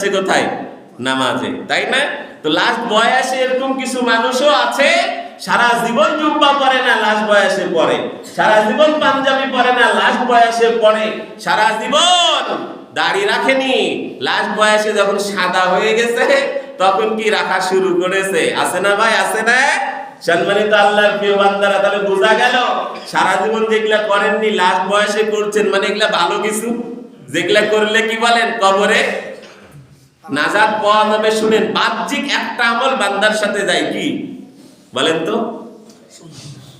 আছে কোথায়? নামাজে, তাই না? তো লাস্ট বয়সে এরকম কিছু মানুষও আছে, সারা জীবন পরে না লাস্ট বয়সে পরে সারা জীবন পাঞ্জাবি পরে না লাস্ট বয়সে পরে সারা জীবন দাড়ি রাখেনি। লাস্ট বয়সে যখন সাদা হয়ে গেছে, তখন কি রাখা শুরু করেছে? আছে না ভাই, আছে না? সম্মানিত আল্লাহর প্রিয় বান্দারা, তাহলে বোঝা গেল, সারা জীবন যেগুলা করেননি লাস্ট বয়সে করছেন মানে এগুলা ভালো কিছু? যেগুলা করলে কি বলেন? কবরে নাজাত পাওয়া যাবে, শুনেন, বাহ্যিক একটা আমল বান্দার সাথে যায় কি? বলেন তো।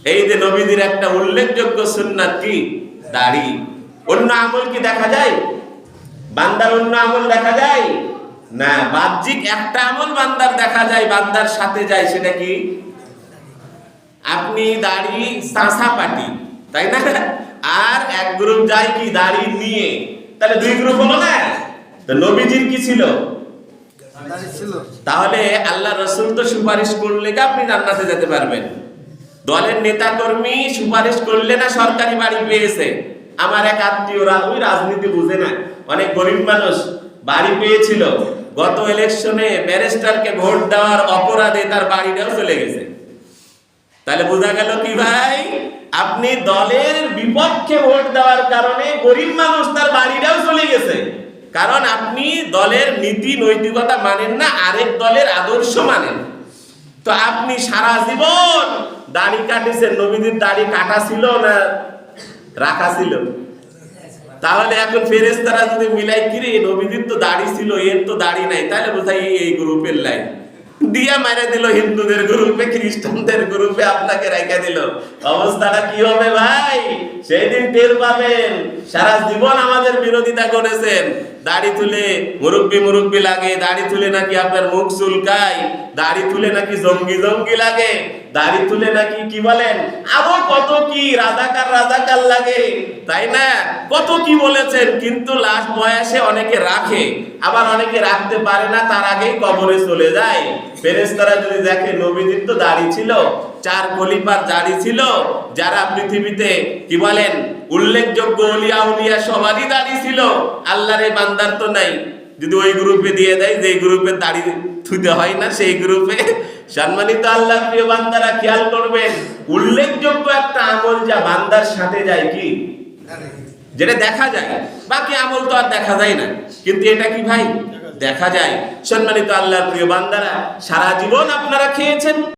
এই যে নবীদের একটা উল্লেখযোগ্য সুন্নাত কি? দাড়ি। অন্য আমল কি দেখা যায়? বান্দার অন্য আমল দেখা যায়? না, বাহ্যিক একটা আমল বান্দার দেখা যায়, বান্দার সাথে যায়, সেটা কি? আপনি দাড়ি সাঁসা পাটি, তাই না? আর এক গ্রুপ যায় কি? দাড়ি নিয়ে। তাহলে দুই গ্রুপ হলো না? তো নবীজির কি ছিল? তাহলে আল্লাহ রসুল তো সুপারিশ করলে কি আপনি জান্নাতে যেতে পারবেন? দলের নেতা কর্মী সুপারিশ করলে না সরকারি বাড়ি পেয়েছে? আমার এক আত্মীয়রা ওই রাজনীতি বুঝে না। অনেক গরিব মানুষ বাড়ি পেয়েছিল। গত ইলেকশনে ব্যারিস্টারকে ভোট দেওয়ার অপরাধে তার বাড়িটাও চলে গেছে। তাহলে বোঝা গেল কি ভাই? আপনি দলের বিপক্ষে ভোট দেওয়ার কারণে গরিব মানুষ তার বাড়িটাও চলে গেছে। কারণ আপনি দলের নীতি নৈতিকতা মানেন না, আরেক দলের আদর্শ মানেন। তো আপনি সারা জীবন দাড়ি কাটিছেন, নবীদের দাড়ি কাটা ছিল না রাখা ছিল? তাহলে এখন ফেরেস্তারা যদি মিলাই কিরে, নবীদের তো দাড়ি ছিল, এর তো দাড়ি নাই। তাহলে বোঝাই এই- এই গ্রুপের লাইন। দিয়া মারে দিল হিন্দুদের গ্রুপে, খ্রিস্টানদের গ্রুপে আপনাকে রেখে দিল। অবস্থাটা কি হবে ভাই? সেই দিন টের পাবেন। সারা জীবন আমাদের বিরোধিতা করেছেন। দাড়ি তুলে মুরব্বি মুরব্বি লাগে, দাড়ি তুলে নাকি আপনার মুখ চুলকায়, দাড়ি তুলে নাকি জঙ্গি জঙ্গি লাগে, দাড়ি তুলে নাকি কি বলেন? আরও কত কি রাজাকার রাজাকার লাগে, তাই না? কত কি বলেছেন, কিন্তু লাস্ট বয়সে অনেকে রাখে, আবার অনেকে রাখতে পারে না, তার আগেই কবরে চলে যায়। ফেরেশতারা যদি দেখে নবীদের তো দাড়ি ছিল, চার খলিফার দাড়ি ছিল, যারা পৃথিবীতে কি বলেন উল্লেখযোগ্য উলিয়া উলিয়া সবারই দাড়ি ছিল। আল্লাহর এই বান্দার তো নাই। যদি ওই গ্রুপে দিয়ে দেয় যে গ্রুপে দাড়ি থুতে হয় না, সেই গ্রুপে সম্মানিত আল্লাহ প্রিয় বান্দারা খেয়াল করবেন, উল্লেখযোগ্য একটা আমল যা বান্দার সাথে যায় কি? যেটা দেখা যায়। বাকি আমল তো আর দেখা যায় না। কিন্তু এটা কি ভাই? দেখা যায়। সম্মানিত আল্লাহর প্রিয় বান্দারা, সারা জীবন আপনারা খেয়েছেন।